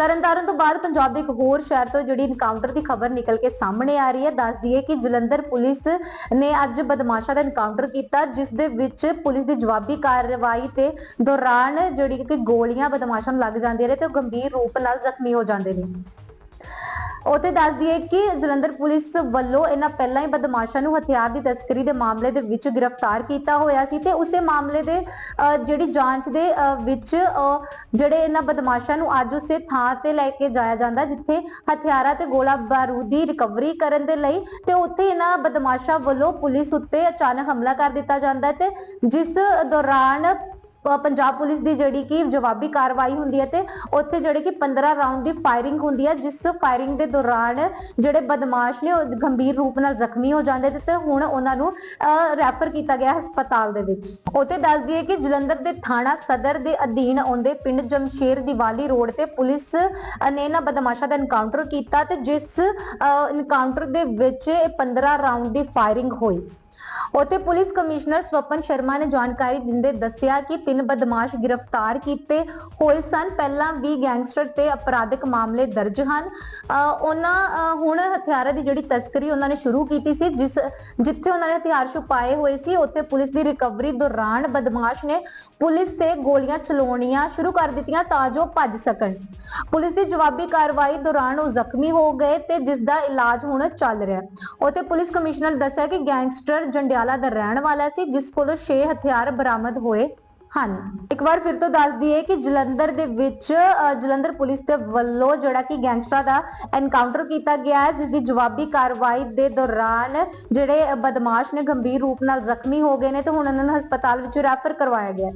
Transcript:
ਤਰਨਤਾਰਨ ਤੋਂ ਬਾਅਦ ਪੰਜਾਬ ਦੇ ਇੱਕ ਹੋਰ ਸ਼ਹਿਰ ਤੋਂ ਜਿਹੜੀ ਇਨਕਾਊਂਟਰ ਦੀ ਖਬਰ ਨਿਕਲ ਕੇ ਸਾਹਮਣੇ ਆ ਰਹੀ ਹੈ, ਦੱਸ ਦਈਏ ਕਿ ਜਲੰਧਰ ਪੁਲਿਸ ਨੇ ਅੱਜ ਬਦਮਾਸ਼ਾਂ ਦਾ ਇਨਕਾਊਂਟਰ ਕੀਤਾ, ਜਿਸ ਦੇ ਵਿੱਚ ਪੁਲਿਸ ਦੀ ਜਵਾਬੀ ਕਾਰਵਾਈ ਤੇ ਦੌਰਾਨ ਜਿਹੜੀ ਕਿ ਗੋਲੀਆਂ ਬਦਮਾਸ਼ਾਂ ਨੂੰ ਲੱਗ ਜਾਂਦੀਆਂ ਨੇ ਤੇ ਉਹ ਗੰਭੀਰ ਰੂਪ ਨਾਲ ਜ਼ਖਮੀ ਹੋ ਜਾਂਦੇ ਨੇ। ਉਤੇ ਦੱਸ ਦਈਏ ਕਿ ਜਲੰਧਰ ਪੁਲਿਸ ਵੱਲੋਂ ਇਹਨਾਂ ਪਹਿਲਾਂ ਹੀ ਬਦਮਾਸ਼ਾਂ ਨੂੰ ਹਥਿਆਰ ਦੀ ਤਸਕਰੀ ਦੇ ਮਾਮਲੇ ਦੇ ਵਿੱਚ ਗ੍ਰਿਫਤਾਰ ਕੀਤਾ ਹੋਇਆ ਸੀ ਤੇ ਉਸੇ ਮਾਮਲੇ ਦੇ ਜਿਹੜੀ ਜਾਂਚ ਦੇ ਵਿੱਚ ਜਿਹੜੇ ਇਹਨਾਂ ਬਦਮਾਸ਼ਾਂ ਨੂੰ ਅੱਜ ਉਸੇ ਥਾਂ ਤੇ ਲੈ ਕੇ ਜਾਇਆ ਜਾਂਦਾ ਜਿੱਥੇ ਹਥਿਆਰਾਂ ਤੇ ਗੋਲਾ ਬਾਰੂਦ ਦੀ ਰਿਕਵਰੀ ਕਰਨ ਦੇ ਲਈ ਤੇ ਉੱਥੇ ਇਹਨਾਂ ਬਦਮਾਸ਼ਾਂ ਵੱਲੋਂ ਪੁਲਿਸ ਉੱਤੇ ਅਚਾਨਕ ਹਮਲਾ ਕਰ ਦਿੱਤਾ ਜਾਂਦਾ ਤੇ ਜਿਸ ਦੌਰਾਨ ਪੰਜਾਬ ਪੁਲਿਸ ਦੀ ਜਿਹੜੀ ਕਿ ਜਵਾਬੀ ਕਾਰਵਾਈ ਹੁੰਦੀ ਹੈ ਤੇ ਉੱਥੇ ਜਿਹੜੇ ਕਿ 15 ਰਾਉਂਡ ਦੀ ਫਾਇਰਿੰਗ ਹੁੰਦੀ ਹੈ, ਜਿਸ ਫਾਇਰਿੰਗ ਦੇ ਦੌਰਾਨ ਜਿਹੜੇ ਬਦਮਾਸ਼ ਨੇ ਉਹ ਗੰਭੀਰ ਰੂਪ ਨਾਲ ਜ਼ਖਮੀ ਹੋ ਜਾਂਦੇ ਤੇ ਹੁਣ ਉਹਨਾਂ ਨੂੰ ਰੈਫਰ ਕੀਤਾ ਗਿਆ ਹਸਪਤਾਲ ਦੇ ਵਿੱਚ। ਉੱਥੇ ਦੱਸ ਦਈਏ ਕਿ ਜਲੰਧਰ ਦੇ ਥਾਣਾ ਸਦਰ ਦੇ ਅਧੀਨ ਆਉਂਦੇ ਪਿੰਡ ਜਮਸ਼ੇਰ ਦੀਵਾਲੀ ਰੋਡ ਤੇ ਪੁਲਿਸ ਨੇ ਇਹਨਾਂ ਬਦਮਾਸ਼ਾਂ ਦਾ ਐਨਕਾਊਂਟਰ ਕੀਤਾ ਤੇ ਜਿਸ ਐਨਕਾਊਂਟਰ ਦੇ ਵਿੱਚ ਇਹ 15 ਰਾਉਂਡ ਦੀ ਫਾਇਰਿੰਗ ਹੋਈ। ਉੱਥੇ ਪੁਲਿਸ ਕਮਿਸ਼ਨਰ ਸਵਪਨ ਸ਼ਰਮਾ ਨੇ ਜਾਣਕਾਰੀ ਦਿੰਦੇ ਦੱਸਿਆ ਕਿ ਤਿੰਨ ਬਦਮਾਸ਼ ਗ੍ਰਿਫਤਾਰ ਕੀਤੇ ਹੋਏ ਸਨ। ਪਹਿਲਾਂ ਵੀ ਗੈਂਗਸਟਰ ਤੇ ਅਪਰਾਧਿਕ ਮਾਮਲੇ ਦਰਜ ਹਨ। ਉਹਨਾਂ ਹੁਣ ਹਥਿਆਰਾਂ ਦੀ ਜਿਹੜੀ ਤਸਕਰੀ ਉਹਨਾਂ ਨੇ ਸ਼ੁਰੂ ਕੀਤੀ ਸੀ, ਜਿਸ, ਜਿੱਥੇ ਉਹਨਾਂ ਨੇ ਹਥਿਆਰ ਛੁਪਾਏ ਹੋਏ ਸੀ, ਉੱਥੇ ਪੁਲਿਸ ਦੀ ਰਿਕਵਰੀ ਦੌਰਾਨ ਬਦਮਾਸ਼ ਨੇ ਪੁਲਿਸ ਤੇ ਗੋਲੀਆਂ ਚਲਾਉਣੀਆਂ ਸ਼ੁਰੂ ਕਰ ਦਿੱਤੀਆਂ ਤਾਂ ਜੋ ਭੱਜ ਸਕਣ। ਪੁਲਿਸ ਦੀ ਜਵਾਬੀ ਕਾਰਵਾਈ ਦੌਰਾਨ ਉਹ ਜ਼ਖਮੀ ਹੋ ਗਏ ਤੇ ਜਿਸ ਦਾ ਇਲਾਜ ਹੁਣ ਚੱਲ ਰਿਹਾ। ਉੱਥੇ ਪੁਲਿਸ ਕਮਿਸ਼ਨਰ ਦੱਸਿਆ ਕਿ ਗੈਂਗਸਟਰ ਜੰਡਿਆਲਾ ਦਾ ਰਹਿਣ ਵਾਲਾ ਸੀ, ਜਿਸ ਕੋਲੋਂ 6 ਹਥਿਆਰ ਬਰਾਮਦ ਹੋਏ ਹਨ। ਇੱਕ ਵਾਰ ਫਿਰ ਤੋਂ ਦੱਸ ਦਈਏ ਕਿ ਜਲੰਧਰ ਦੇ ਵਿੱਚ ਜਲੰਧਰ ਪੁਲਿਸ ਦੇ ਵੱਲੋਂ ਜਿਹੜਾ ਕਿ ਗੈਂਗਸਟਰਾਂ ਦਾ ਐਨਕਾਊਂਟਰ ਕੀਤਾ ਗਿਆ ਹੈ ਜਿਸ ਦੀ ਜਵਾਬੀ ਕਾਰਵਾਈ ਦੇ ਦੌਰਾਨ ਜਿਹੜੇ ਬਦਮਾਸ਼ ਨੇ ਗੰਭੀਰ ਰੂਪ ਨਾਲ ਜ਼ਖਮੀ ਹੋ ਗਏ ਨੇ ਤੇ ਹੁਣ ਉਹਨਾਂ ਨੂੰ ਹਸਪਤਾਲ ਵਿੱਚ ਰੈਫਰ ਕਰਵਾਇਆ ਗਿਆ